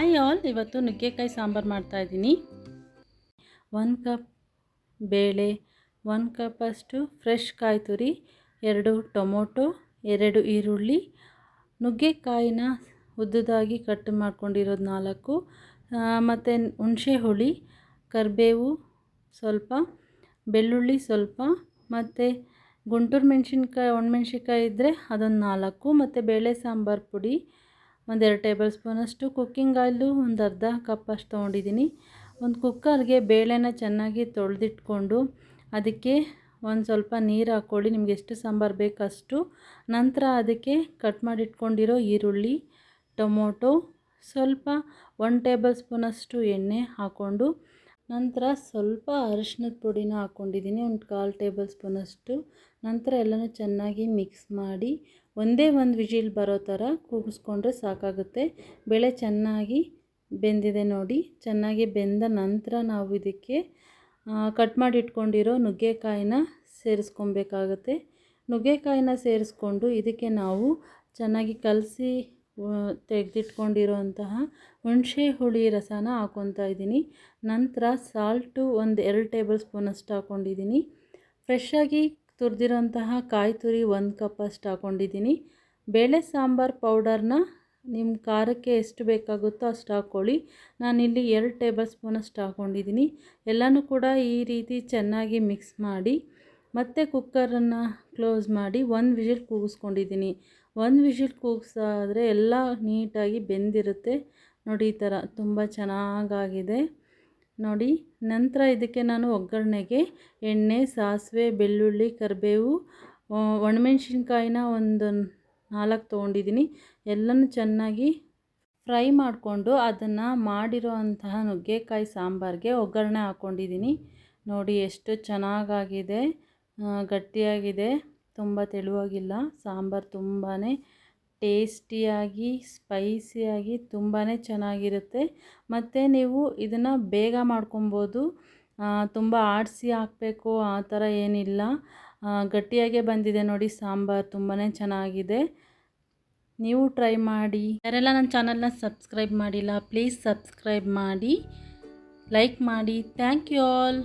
Hi all, ಇವತ್ತು ನುಗ್ಗೆಕಾಯಿ ಸಾಂಬಾರು ಮಾಡ್ತಾಯಿದ್ದೀನಿ ಒಂದು ಕಪ್ ಬೇಳೆ, ಒಂದು ಕಪ್ಪಷ್ಟು ಫ್ರೆಶ್ ಕಾಯಿ ತುರಿ, ಎರಡು ಟೊಮೊಟೊ, ಎರಡು ಈರುಳ್ಳಿ. ನುಗ್ಗೆಕಾಯಿನ ಉದ್ದದಾಗಿ ಕಟ್ ಮಾಡ್ಕೊಂಡಿರೋದು ನಾಲ್ಕು. ಮತ್ತು ಹುಣಸೆ ಹುಳಿ, ಕರಿಬೇವು ಸ್ವಲ್ಪ, ಬೆಳ್ಳುಳ್ಳಿ ಸ್ವಲ್ಪ, ಮತ್ತು ಗುಂಟೂರು ಮೆಣಸಿನ್ಕಾಯಿ, ಒಣಮೆಣ್ಸಿನ್ಕಾಯಿ ಇದ್ದರೆ ಅದೊಂದು ನಾಲ್ಕು, ಮತ್ತು ಬೇಳೆ ಸಾಂಬಾರು ಪುಡಿ ಒಂದೆರಡು ಟೇಬಲ್ ಸ್ಪೂನಷ್ಟು ಕುಕ್ಕಿಂಗ್ ಆಯಿಲು, ಒಂದು ಅರ್ಧ ಕಪ್ ಅಷ್ಟು ತೊಗೊಂಡಿದ್ದೀನಿ. ಒಂದು ಕುಕ್ಕರ್ಗೆ ಬೇಳೆನ ಚೆನ್ನಾಗಿ ತೊಳೆದಿಟ್ಕೊಂಡು ಅದಕ್ಕೆ ಒಂದು ಸ್ವಲ್ಪ ನೀರು ಹಾಕ್ಕೊಳ್ಳಿ, ನಿಮ್ಗೆ ಎಷ್ಟು ಸಾಂಬಾರು ಬೇಕಷ್ಟು. ನಂತರ ಅದಕ್ಕೆ ಕಟ್ ಮಾಡಿಟ್ಕೊಂಡಿರೋ ಈರುಳ್ಳಿ, ಟೊಮೊಟೊ, ಸ್ವಲ್ಪ ಒನ್ ಟೇಬಲ್ ಸ್ಪೂನಷ್ಟು ಎಣ್ಣೆ ಹಾಕ್ಕೊಂಡು ನಂತರ ಸ್ವಲ್ಪ ಅರಿಶಿನದ ಪುಡಿನ ಹಾಕ್ಕೊಂಡಿದ್ದೀನಿ, ಒಂದು ಕಾಲು ಟೇಬಲ್ ಸ್ಪೂನಷ್ಟು ನಂತರ ಎಲ್ಲನೂ ಚೆನ್ನಾಗಿ ಮಿಕ್ಸ್ ಮಾಡಿ ಒಂದೇ ಒಂದು ವಿಜಿಲ್ ಬರೋ ಥರ ಕೂಗಿಸ್ಕೊಂಡ್ರೆ ಸಾಕಾಗುತ್ತೆ. ಬೇಳೆ ಚೆನ್ನಾಗಿ ಬೆಂದಿದೆ ನೋಡಿ, ಚೆನ್ನಾಗಿ ಬೆಂದ ನಂತರ ನಾವು ಇದಕ್ಕೆ ಕಟ್ ಮಾಡಿ ಇಟ್ಕೊಂಡಿರೋ ನುಗ್ಗೆಕಾಯಿನ ಸೇರಿಸ್ಕೊಬೇಕಾಗತ್ತೆ. ನುಗ್ಗೆಕಾಯಿನ ಸೇರಿಸ್ಕೊಂಡು ಇದಕ್ಕೆ ನಾವು ಚೆನ್ನಾಗಿ ಕಲಸಿ ತೆಗೆದಿಟ್ಕೊಂಡಿರೋಂತಹ ಹುಣಸೆ ಹುಳಿ ರಸನ ಹಾಕ್ಕೊತಾ ಇದ್ದೀನಿ. ನಂತರ ಸಾಲ್ಟು ಒಂದು ಎರಡು ಟೇಬಲ್ ಸ್ಪೂನಷ್ಟು ಹಾಕ್ಕೊಂಡಿದ್ದೀನಿ ಫ್ರೆಶ್ಶಾಗಿ ತುರಿದಿರೋಂತಹ ಕಾಯಿ ತುರಿ ಒಂದು ಕಪ್ಪಷ್ಟು ಹಾಕ್ಕೊಂಡಿದ್ದೀನಿ ಬೇಳೆ ಸಾಂಬಾರು ಪೌಡರ್ನ ನಿಮ್ಮ ಖಾರಕ್ಕೆ ಎಷ್ಟು ಬೇಕಾಗುತ್ತೋ ಅಷ್ಟು ಹಾಕ್ಕೊಳ್ಳಿ. ನಾನಿಲ್ಲಿ ಎರಡು ಟೇಬಲ್ ಸ್ಪೂನಷ್ಟು ಹಾಕ್ಕೊಂಡಿದ್ದೀನಿ ಎಲ್ಲನೂ ಕೂಡ ಈ ರೀತಿ ಚೆನ್ನಾಗಿ ಮಿಕ್ಸ್ ಮಾಡಿ ಮತ್ತೆ ಕುಕ್ಕರನ್ನು ಕ್ಲೋಸ್ ಮಾಡಿ ಒಂದು ವಿಷಿಲ್ ಕೂಗಿಸ್ಕೊಂಡಿದ್ದೀನಿ. ಒಂದು ವಿಷಿಲ್ ಕೂಗಿಸಾದ್ರೆ ಎಲ್ಲ ನೀಟಾಗಿ ಬೆಂದಿರುತ್ತೆ. ನೋಡಿ ಈ ಥರ ತುಂಬ ಚೆನ್ನಾಗಾಗಿದೆ. ನೋಡಿ ನಂತರ ಇದಕ್ಕೆ ನಾನು ಒಗ್ಗರಣೆಗೆ ಎಣ್ಣೆ, ಸಾಸಿವೆ, ಬೆಳ್ಳುಳ್ಳಿ, ಕರಿಬೇವು ಒಣಮೆಣ್ಸಿನ್ಕಾಯಿನ ಒಂದು ನಾಲ್ಕು ತೊಗೊಂಡಿದ್ದೀನಿ. ಎಲ್ಲನೂ ಚೆನ್ನಾಗಿ ಫ್ರೈ ಮಾಡಿಕೊಂಡು ಅದನ್ನು ಮಾಡಿರೋ ಅಂತಹ ನುಗ್ಗೆಕಾಯಿ ಸಾಂಬಾರಿಗೆ ಒಗ್ಗರಣೆ ಹಾಕ್ಕೊಂಡಿದ್ದೀನಿ ನೋಡಿ ಎಷ್ಟು ಚೆನ್ನಾಗಾಗಿದೆ. ಗಟ್ಟಿಯಾಗಿದೆ, ತುಂಬ ತೆಳುವಾಗಿಲ್ಲ, ಸಾಂಬಾರು ತುಂಬಾ ಟೇಸ್ಟಿಯಾಗಿ, ಸ್ಪೈಸಿಯಾಗಿ ತುಂಬಾ ಚೆನ್ನಾಗಿರುತ್ತೆ. ಮತ್ತು ನೀವು ಇದನ್ನು ಬೇಗ ಮಾಡ್ಕೊಬೋದು. ತುಂಬ ಆಡಿಸಿ ಹಾಕಬೇಕು, ಆ ಥರ ಏನಿಲ್ಲ. ಗಟ್ಟಿಯಾಗೇ ಬಂದಿದೆ ನೋಡಿ, ಸಾಂಬಾರು ತುಂಬಾ ಚೆನ್ನಾಗಿದೆ. ನೀವು ಟ್ರೈ ಮಾಡಿ. ಯಾರೆಲ್ಲ ನನ್ನ ಚಾನಲ್ನ ಸಬ್ಸ್ಕ್ರೈಬ್ ಮಾಡಿಲ್ಲ, ಪ್ಲೀಸ್ ಸಬ್ಸ್ಕ್ರೈಬ್ ಮಾಡಿ. ಲೈಕ್ ಮಾಡಿ. Thank you all.